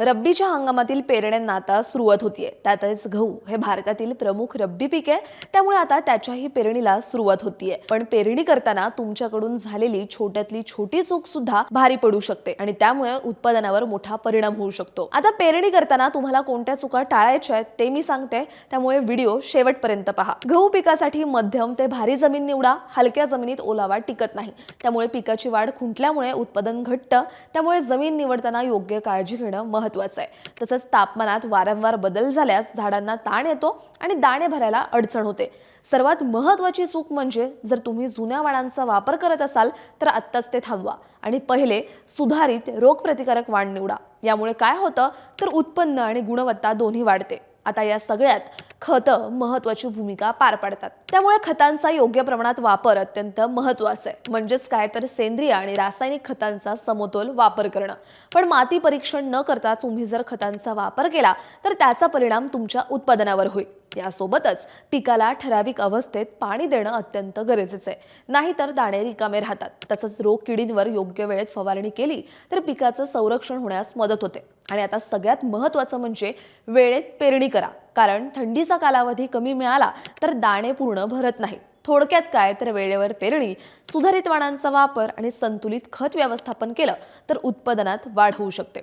रब्बीच्या हंगामातील पेरण्यांना आता सुरुवात होतीये. त्यातच गहू हे भारतातील प्रमुख रब्बी पीक आहे. त्यामुळे आता त्याच्याही पेरणीला सुरुवात होतीये. पण पेरणी करताना तुमच्याकडून झालेली छोट्यातली छोटी चूक सुद्धा भारी पडू शकते आणि त्यामुळे उत्पादनावर मोठा परिणाम होऊ शकतो. आता पेरणी करताना तुम्हाला कोणत्या चुका टाळायच्या आहेत ते मी सांगते. त्यामुळे व्हिडिओ शेवटपर्यंत पहा. गहू पिकासाठी मध्यम ते भारी जमीन निवडा. हलक्या जमिनीत ओलावा टिकत नाही. त्यामुळे पिकाची वाढ खुंटल्यामुळे उत्पादन घट्ट. त्यामुळे जमीन निवडताना योग्य काळजी घेणं महत्वाचं आहे. तसंच तापमानात वारंवार बदल झाल्यास झाडांना ताण येतो आणि दाणे भरायला अडचण होते. सर्वात महत्वाची चूक म्हणजे जर तुम्ही जुन्या वाणांचा वापर करत असाल तर आत्ताच ते थांबवा. आणि पहिले सुधारित रोगप्रतिकारक वाण निवडा. यामुळे काय होतं? तर उत्पन्न आणि गुणवत्ता दोन्ही वाढते. आता या सगळ्यात खतं महत्वाची भूमिका पार पाडतात. त्यामुळे खतांचा योग्य प्रमाणात वापर अत्यंत महत्त्वाचा आहे. म्हणजेच काय? तर सेंद्रिय आणि रासायनिक खतांचा समतोल वापर करणं. पण माती परीक्षण न करता तुम्ही जर खतांचा वापर केला तर त्याचा परिणाम तुमच्या उत्पादनावर होईल. यासोबतच पिकाला ठराविक अवस्थेत पाणी देणं अत्यंत गरजेचं आहे. नाहीतर दाणे रिकामे राहतात. तसंच रोग किडींवर योग्य वेळेत फवारणी केली तर पिकाचं संरक्षण होण्यास मदत होते. आणि आता सगळ्यात महत्त्वाचं म्हणजे वेळेत पेरणी करा. कारण थंडीचा कालावधी कमी मिळाला तर दाणे पूर्ण भरत नाही थोडक्यात काय तर वेळेवर पेरणी सुधारित वाणांचा वापर आणि संतुलित खत व्यवस्थापन केलं तर उत्पादनात वाढ होऊ शकते.